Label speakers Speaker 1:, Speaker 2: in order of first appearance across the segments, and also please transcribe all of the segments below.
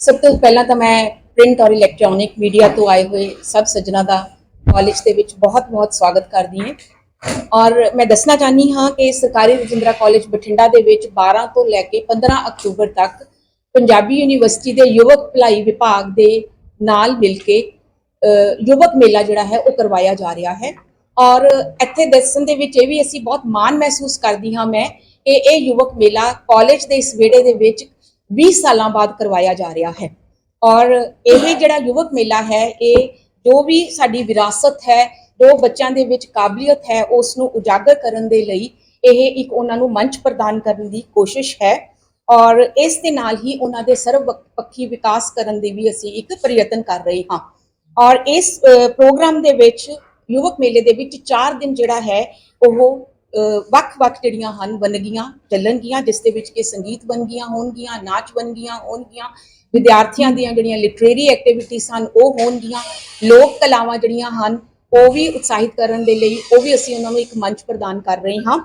Speaker 1: ਸਭ ਤੋਂ ਪਹਿਲਾਂ ਤਾਂ ਮੈਂ ਪ੍ਰਿੰਟ ਔਰ ਇਲੈਕਟ੍ਰੋਨਿਕ ਮੀਡੀਆ ਤੋਂ ਆਏ ਹੋਏ ਸਭ ਸੱਜਣਾ ਦਾ ਕਾਲਜ ਦੇ ਵਿੱਚ ਬਹੁਤ-ਬਹੁਤ ਸਵਾਗਤ ਕਰਦੀ ਹਾਂ। ਔਰ ਮੈਂ ਦੱਸਣਾ ਚਾਹਨੀ ਹਾਂ ਕਿ ਸਰਕਾਰੀ ਰਜਿੰਦਰਾ ਕਾਲਜ ਬਠਿੰਡਾ ਦੇ ਵਿੱਚ 12 ਤੋਂ ਲੈ ਕੇ 15 ਅਕਤੂਬਰ ਤੱਕ ਪੰਜਾਬੀ ਯੂਨੀਵਰਸਿਟੀ ਦੇ ਯੁਵਕ ਭਲਾਈ ਵਿਭਾਗ ਦੇ ਨਾਲ ਮਿਲ ਕੇ ਯੁਵਕ ਮੇਲਾ ਜਿਹੜਾ ਹੈ ਉਹ ਕਰਵਾਇਆ ਜਾ ਰਿਹਾ ਹੈ। ਔਰ ਇੱਥੇ ਦੱਸਣ ਦੇ ਵਿੱਚ ਇਹ ਵੀ ਅਸੀਂ ਬਹੁਤ ਮਾਣ ਮਹਿਸੂਸ ਕਰਦੀ ਹਾਂ ਮੈਂ ਕਿ ਇਹ ਯੁਵਕ ਮੇਲਾ ਕਾਲਜ ਦੇ ਇਸ ਵਿਹੜੇ ਦੇ ਵਿੱਚ 20 ਸਾਲਾਂ ਬਾਅਦ ਕਰਵਾਇਆ ਜਾ ਰਿਹਾ ਹੈ। ਔਰ ਇਹ ਜਿਹੜਾ ਯੁਵਕ ਮੇਲਾ ਹੈ, ਇਹ ਜੋ ਵੀ ਸਾਡੀ ਵਿਰਾਸਤ ਹੈ, ਜੋ ਬੱਚਿਆਂ ਦੇ ਵਿੱਚ ਕਾਬਲੀਅਤ ਹੈ ਉਸ ਨੂੰ ਉਜਾਗਰ ਕਰਨ ਦੇ ਲਈ ਇਹ ਇੱਕ ਉਹਨਾਂ ਨੂੰ ਮੰਚ ਪ੍ਰਦਾਨ ਕਰਨ ਦੀ ਕੋਸ਼ਿਸ਼ ਹੈ। ਔਰ ਇਸ ਦੇ ਨਾਲ ਹੀ ਉਹਨਾਂ ਦੇ ਸਰਵ ਪੱਖੀ ਵਿਕਾਸ ਕਰਨ ਦੇ ਵੀ ਅਸੀਂ ਇੱਕ ਪ੍ਰਯਤਨ ਕਰ ਰਹੇ ਹਾਂ। ਔਰ ਇਸ ਪ੍ਰੋਗਰਾਮ ਦੇ ਵਿੱਚ ਯੁਵਕ ਮੇਲੇ ਦੇ ਵਿੱਚ 4 ਦਿਨ ਜਿਹੜਾ ਹੈ, ਉਹ ਵੱਖ-ਵੱਖ ਜਿਹੜੀਆਂ ਹਨ ਵੰਨਗੀਆਂ ਚੱਲਣਗੀਆਂ ਜਿਸ ਦੇ ਵਿੱਚ ਕਿ ਸੰਗੀਤ ਵੰਨਗੀਆਂ ਹੋਣਗੀਆਂ, ਨਾਚ ਵੰਨਗੀਆਂ ਹੋਣਗੀਆਂ, ਵਿਦਿਆਰਥੀਆਂ ਦੀਆਂ ਜਿਹੜੀਆਂ ਲਿਟਰੇਰੀ ਐਕਟੀਵਿਟੀਜ਼ ਹਨ, ਉਹ ਹੋਣਗੀਆਂ, ਲੋਕ ਕਲਾਵਾਂ ਜਿਹੜੀਆਂ ਹਨ, ਉਹ ਵੀ ਉਤਸ਼ਾਹਿਤ ਕਰਨ ਦੇ ਲਈ, ਉਹ ਵੀ ਅਸੀਂ ਉਹਨਾਂ ਨੂੰ ਇੱਕ ਮੰਚ ਪ੍ਰਦਾਨ ਕਰ ਰਹੇ ਹਾਂ।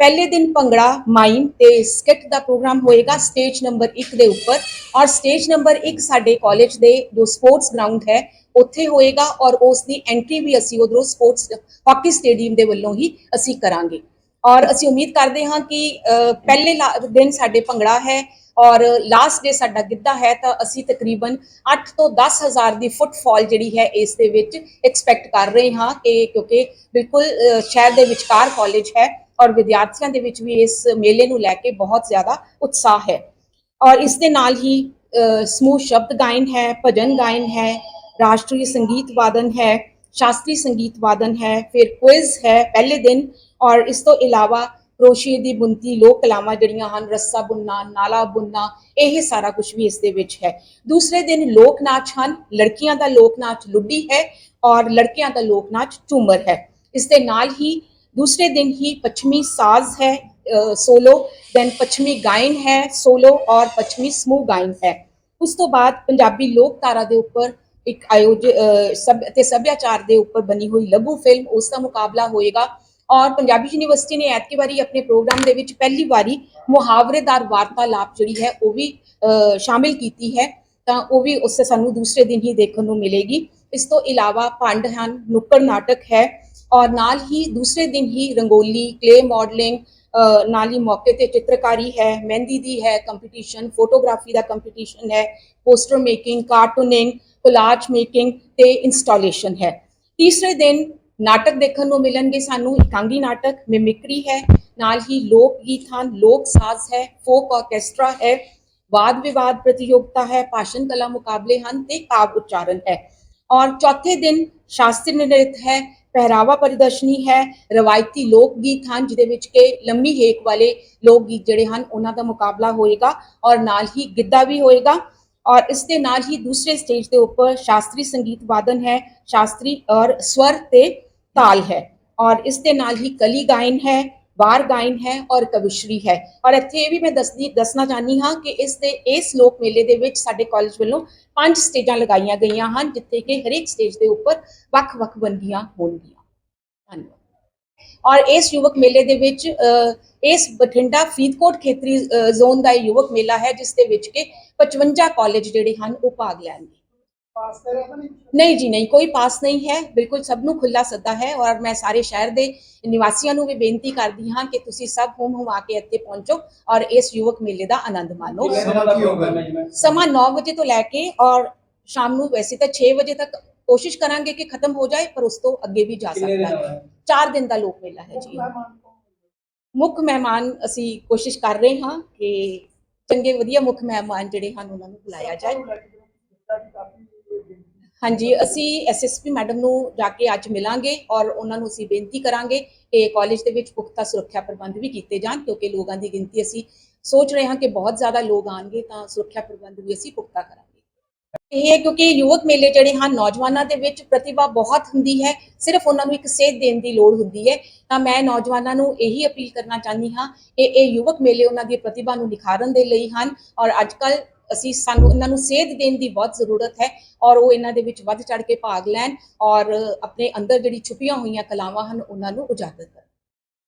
Speaker 1: ਪਹਿਲੇ ਦਿਨ ਭੰਗੜਾ ਮਾਈਮ ਤੇ ਸਕਿੱਟ ਦਾ ਪ੍ਰੋਗਰਾਮ ਹੋਏਗਾ ਸਟੇਜ ਨੰਬਰ 1 ਦੇ ਉੱਪਰ ਔਰ ਸਟੇਜ ਨੰਬਰ 1 ਸਾਡੇ ਕਾਲਜ ਦੇ ਜੋ ਸਪੋਰਟਸ ਗਰਾਊਂਡ ਹੈ, ਉੱਥੇ ਹੋਏਗਾ ਔਰ ਉਸ ਦੀ ਐਂਟਰੀ ਵੀ ਅਸੀਂ ਉਧਰੋਂ ਸਪੋਰਟਸ ਹਾਕੀ ਸਟੇਡੀਅਮ ਦੇ ਵੱਲੋਂ ਹੀ ਅਸੀਂ ਕਰਾਂਗੇ। ਔਰ ਅਸੀਂ ਉਮੀਦ ਕਰਦੇ ਹਾਂ ਕਿ ਪਹਿਲੇ ਲਾ- ਦਿਨ ਸਾਡੇ ਭੰਗੜਾ ਹੈ ਔਰ ਲਾਸਟ ਡੇ ਸਾਡਾ ਗਿੱਧਾ ਹੈ, ਤਾਂ ਅਸੀਂ ਤਕਰੀਬਨ 8 ਤੋਂ 10 ਹਜ਼ਾਰ ਦੀ ਫੁੱਟਫਾਲ ਜਿਹੜੀ ਹੈ ਇਸ ਦੇ ਵਿੱਚ ਐਕਸਪੈਕਟ ਕਰ ਰਹੇ ਹਾਂ ਕਿ ਕਿਉਂਕਿ ਬਿਲਕੁਲ ਸ਼ਹਿਰ ਦੇ ਵਿਚਕਾਰ ਕਾਲਜ ਹੈ ਔਰ ਵਿਦਿਆਰਥੀਆਂ ਦੇ ਵਿੱਚ ਵੀ ਇਸ ਮੇਲੇ ਨੂੰ ਲੈ ਕੇ ਬਹੁਤ ਜ਼ਿਆਦਾ ਉਤਸ਼ਾਹ ਹੈ। ਔਰ ਇਸ ਦੇ ਨਾਲ ਹੀ ਸਮੂਹ ਸ਼ਬਦ ਗਾਇਨ ਹੈ, ਭਜਨ ਗਾਇਨ ਹੈ, ਰਾਸ਼ਟਰੀ ਸੰਗੀਤ ਵਾਦਨ ਹੈ ਸ਼ਾਸਤਰੀ ਸੰਗੀਤ ਵਾਦਨ ਹੈ, ਫਿਰ ਕੁਇਜ਼ ਹੈ ਪਹਿਲੇ ਦਿਨ ਔਰ ਇਸ ਤੋਂ ਇਲਾਵਾ ਰੋਸ਼ੀ ਦੀ ਬੁੰਤੀ ਲੋਕ ਕਲਾਵਾਂ ਜਿਹੜੀਆਂ ਹਨ, ਰੱਸਾ ਬੁੰਨਾ ਨਾਲਾ ਬੁੰਨਾ ਇਹ ਸਾਰਾ ਕੁਝ ਵੀ ਇਸ ਦੇ ਵਿੱਚ ਹੈ। ਦੂਸਰੇ ਦਿਨ ਲੋਕ ਨਾਚ ਹਨ, ਲੜਕੀਆਂ ਦਾ ਲੋਕ ਨਾਚ ਲੁੱਡੀ ਹੈ ਔਰ ਲੜਕਿਆਂ ਦਾ ਲੋਕ ਨਾਚ ਝੂਮਰ ਹੈ। ਇਸ ਦੇ ਨਾਲ ਹੀ ਦੂਸਰੇ ਦਿਨ ਹੀ ਪੱਛਮੀ ਸਾਜ਼ ਹੈ ਸੋਲੋ, ਦੈਨ ਪੱਛਮੀ ਗਾਇਨ ਹੈ ਸੋਲੋ ਔਰ ਪੱਛਮੀ ਸਮੂਹ ਗਾਇਨ ਹੈ। ਉਸ ਤੋਂ ਬਾਅਦ ਪੰਜਾਬੀ ਲੋਕ ਧਾਰਾ ਦੇ ਉੱਪਰ ਇੱਕ ਆਯੋਜ ਸਭ ਤੇ ਸੱਭਿਆਚਾਰ ਦੇ ਉੱਪਰ ਬਣੀ ਹੋਈ ਲਘੂ ਫਿਲਮ ਉਸ ਦਾ ਮੁਕਾਬਲਾ ਹੋਏਗਾ। ਔਰ ਪੰਜਾਬੀ ਯੂਨੀਵਰਸਿਟੀ ਨੇ ਐਤਕੀ ਵਾਰੀ ਆਪਣੇ ਪ੍ਰੋਗਰਾਮ ਦੇ ਵਿੱਚ ਪਹਿਲੀ ਵਾਰੀ ਮੁਹਾਵਰੇਦਾਰ ਵਾਰਤਾਲਾਪ ਜਿਹੜੀ ਹੈ ਉਹ ਵੀ ਅ, ਸ਼ਾਮਿਲ ਕੀਤੀ ਹੈ। ਤਾਂ ਉਹ ਵੀ ਉਸ ਸਾਨੂੰ ਦੂਸਰੇ ਦਿਨ ਹੀ ਦੇਖਣ ਨੂੰ ਮਿਲੇਗੀ। ਇਸ ਤੋਂ ਇਲਾਵਾ ਭੰਡ ਹਨ ਨੁੱਕੜ ਨਾਟਕ ਹੈ। ਔਰ ਨਾਲ ਹੀ ਦੂਸਰੇ ਦਿਨ ਹੀ ਰੰਗੋਲੀ ਕਲੇ ਮਾਡਲਿੰਗ ਨਾਲ ਹੀ ਮੌਕੇ ਤੇ ਚਿੱਤਰਕਾਰੀ ਹੈ, ਮਹਿੰਦੀ ਦੀ ਹੈ ਕੰਪੀਟੀਸ਼ਨ ਫੋਟੋਗ੍ਰਾਫੀ ਦਾ ਕੰਪੀਟੀਸ਼ਨ ਹੈ poster making cartooning collage making ਤੇ ਇੰਸਟਾਲੇਸ਼ਨ ਹੈ। ਤੀਸਰੇ ਦਿਨ ਨਾਟਕ ਦੇਖਣ ਨੂੰ ਮਿਲਣਗੇ ਸਾਨੂੰ ਇਕਾਂਗੀ ਨਾਟਕ ਮਿਮਿਕਰੀ ਹੈ, ਨਾਲ ਹੀ ਲੋਕ ਗੀਤ ਹਨ, ਲੋਕ ਸਾਜ਼ ਹੈ ਫੋਕ ਆਰਕੈਸਟਰਾ ਹੈ, ਵਾਦ ਵਿਵਾਦ ਪ੍ਰਤੀਯੋਗਤਾ ਹੈ, ਭਾਸ਼ਣ ਕਲਾ ਮੁਕਾਬਲੇ ਹਨ ਤੇ ਕਾਵ ਉਚਾਰਨ ਹੈ। ਔਰ ਚੌਥੇ ਦਿਨ ਸ਼ਾਸਤਰੀ ਨ੍ਰਿਤ ਹੈ ਪਹਿਰਾਵਾ ਪ੍ਰਦਰਸ਼ਨੀ ਹੈ, ਰਵਾਇਤੀ ਲੋਕ ਗੀਤ ਹਨ, ਜਿਹਦੇ ਵਿੱਚ ਕਿ ਲੰਮੀ ਹੇਕ ਵਾਲੇ ਲੋਕ ਗੀਤ ਜਿਹੜੇ ਹਨ, ਉਹਨਾਂ ਦਾ ਮੁਕਾਬਲਾ ਹੋਏਗਾ ਔਰ ਨਾਲ ਹੀ ਗਿੱਧਾ ਵੀ ਹੋਏਗਾ ਔਰ ਇਸ ਦੇ ਨਾਲ ਹੀ ਦੂਸਰੇ ਸਟੇਜ ਦੇ ਉੱਪਰ ਸ਼ਾਸਤਰੀ ਸੰਗੀਤ ਵਾਦਨ ਹੈ, ਸ਼ਾਸਤਰੀ ਔਰ ਸਵਰ ਤੇ ਤਾਲ ਹੈ ਔਰ ਇਸ ਦੇ ਨਾਲ ਹੀ ਕਲੀ ਗਾਇਨ ਹੈ ਵਾਰ ਗਾਇਨ ਹੈ ਔਰ ਕਵਿਸ਼ਰੀ ਹੈ। ਔਰ ਇੱਥੇ ਇਹ ਵੀ ਮੈਂ ਦੱਸਦੀ ਦੱਸਣਾ ਚਾਹਨੀ ਹਾਂ ਕਿ ਇਸ ਦੇ ਇਸ ਲੋਕ ਮੇਲੇ ਦੇ ਵਿੱਚ ਸਾਡੇ ਕਾਲਜ ਵੱਲੋਂ ਪੰਜ ਸਟੇਜਾਂ ਲਗਾਈਆਂ ਗਈਆਂ ਹਨ ਜਿੱਥੇ ਕਿ ਹਰੇਕ ਸਟੇਜ ਦੇ ਉੱਪਰ ਵੱਖ-ਵੱਖ ਵੰਨਗੀਆਂ ਹੋਣਗੀਆਂ। ਧੰਨਵਾਦ। ਔਰ ਇਸ ਯੁਵਕ ਮੇਲੇ ਦੇ ਵਿੱਚ ਅ, ਇਸ ਬਠਿੰਡਾ ਫਰੀਦਕੋਟ ਖੇਤਰੀ ਜ਼ੋਨ ਦਾ ਇਹ ਯੁਵਕ ਮੇਲਾ ਹੈ ਜਿਸ ਦੇ ਵਿੱਚ ਕਿ 55 ਕਾਲਜ ਜਿਹੜੇ ਹਨ ਉਹ ਭਾਗ ਲੈਣਗੇ।
Speaker 2: ਨਹੀਂ
Speaker 1: ਨਹੀਂ ਜੀ ਨਹੀਂ ਕੋਈ ਪਾਸ ਨਹੀਂ ਹੈ। ਬਿਲਕੁਲ ਸਭ ਨੂੰ ਖੁੱਲਾ ਸੱਦਾ ਹੈ ਔਰ ਮੈਂ ਸਾਰੇ ਸ਼ਹਿਰ ਦੇ ਨਿਵਾਸੀਆਂ ਨੂੰ ਵੀ ਬੇਨਤੀ ਕਰਦੀ ਹਾਂ ਕਿ ਤੁਸੀਂ ਸਭ ਹੁਮ ਹੁਮਾ ਕੇ ਇੱਥੇ ਪਹੁੰਚੋ ਔਰ ਇਸ ਯੁਵਕ ਮੇਲੇ ਦਾ ਆਨੰਦ ਮਾਣੋ।
Speaker 2: ਸਮਾਂ ਕੀ ਹੋਗਾ ਮੈਨੇਜਮੈਂਟ
Speaker 1: ਸਮਾਂ 9 ਵਜੇ ਤੋਂ ਲੈ ਕੇ ਔਰ ਸ਼ਾਮ ਨੂੰ ਵੈਸੇ ਤਾਂ 6 ਵਜੇ ਤੱਕ ਕੋਸ਼ਿਸ਼ ਕਰਾਂਗੇ ਕਿ ਖਤਮ ਹੋ ਜਾਏ ਪਰ ਉਸ ਤੋਂ ਅੱਗੇ ਵੀ ਜਾ ਸਕਦਾ ਹੈ।
Speaker 2: ਹੋਇਆ
Speaker 1: 4 ਦਿਨ ਦਾ ਲੋਕ ਮੇਲਾ ਹੈ ਜੀ। ਮੁੱਖ ਮਹਿਮਾਨ ਅਸੀਂ ਕੋਸ਼ਿਸ਼ ਕਰ ਰਹੇ ਹਾਂ ਕਿ ਚੰਗੇ ਵਧੀਆ ਮੁੱਖ ਮਹਿਮਾਨ ਜਿਹੜੇ ਹਨ ਉਹਨਾਂ ਨੂੰ ਬੁਲਾਇਆ ਜਾਏ। ਹਾਂਜੀ, ਅਸੀਂ ਐਸਐਸਪੀ ਮੈਡਮ ਨੂੰ ਜਾ ਕੇ ਅੱਜ ਮਿਲਾਂਗੇ ਔਰ ਉਹਨਾਂ ਨੂੰ ਅਸੀਂ ਬੇਨਤੀ ਕਰਾਂਗੇ ਕਿ ਕਾਲਜ ਦੇ ਵਿੱਚ ਪੁਖਤਾ ਸੁਰੱਖਿਆ ਪ੍ਰਬੰਧ ਵੀ ਕੀਤੇ ਜਾਣ ਕਿਉਂਕਿ ਲੋਕਾਂ ਦੀ ਗਿਣਤੀ ਅਸੀਂ ਸੋਚ ਰਹੇ ਹਾਂ ਕਿ ਬਹੁਤ ਜ਼ਿਆਦਾ ਲੋਕ ਆਣਗੇ ਤਾਂ ਸੁਰੱਖਿਆ ਪ੍ਰਬੰਧ ਵੀ ਅਸੀਂ ਪੁਖਤਾ ਕਰਾਂਗੇ। ਇਹ ਹੈ ਕਿਉਂਕਿ ਯੁਵਕ ਮੇਲੇ ਜਿਹੜੇ ਹਨ, ਨੌਜਵਾਨਾਂ ਦੇ ਵਿੱਚ ਪ੍ਰਤਿਭਾ ਬਹੁਤ ਹੁੰਦੀ ਹੈ, ਸਿਰਫ ਉਹਨਾਂ ਨੂੰ ਇੱਕ ਸੇਧ ਦੇਣ ਦੀ ਲੋੜ ਹੁੰਦੀ ਹੈ। ਤਾਂ ਮੈਂ ਨੌਜਵਾਨਾਂ ਨੂੰ ਇਹੀ ਅਪੀਲ ਕਰਨਾ ਚਾਹੁੰਦੀ ਹਾਂ ਕਿ ਇਹ ਯੁਵਕ ਮੇਲੇ ਉਹਨਾਂ ਦੀ ਪ੍ਰਤਿਭਾ ਨੂੰ ਨਿਖਾਰਨ ਦੇ ਲਈ ਹਨ ਔਰ ਅੱਜਕੱਲ ਅਸੀਂ ਸਾਨੂੰ ਇਹਨਾਂ ਨੂੰ ਸੇਧ ਦੇਣ ਦੀ ਬਹੁਤ ਜ਼ਰੂਰਤ ਹੈ ਔਰ ਉਹ ਇਹਨਾਂ ਦੇ ਵਿੱਚ ਵੱਧ ਚੜ ਕੇ ਭਾਗ ਲੈਣ ਔਰ ਆਪਣੇ ਅੰਦਰ ਜਿਹੜੀ ਛੁਪੀਆਂ ਹੋਈਆਂ ਕਲਾਵਾਂ ਹਨ ਉਹਨਾਂ ਨੂੰ ਉਜਾਗਰ ਕਰਨ।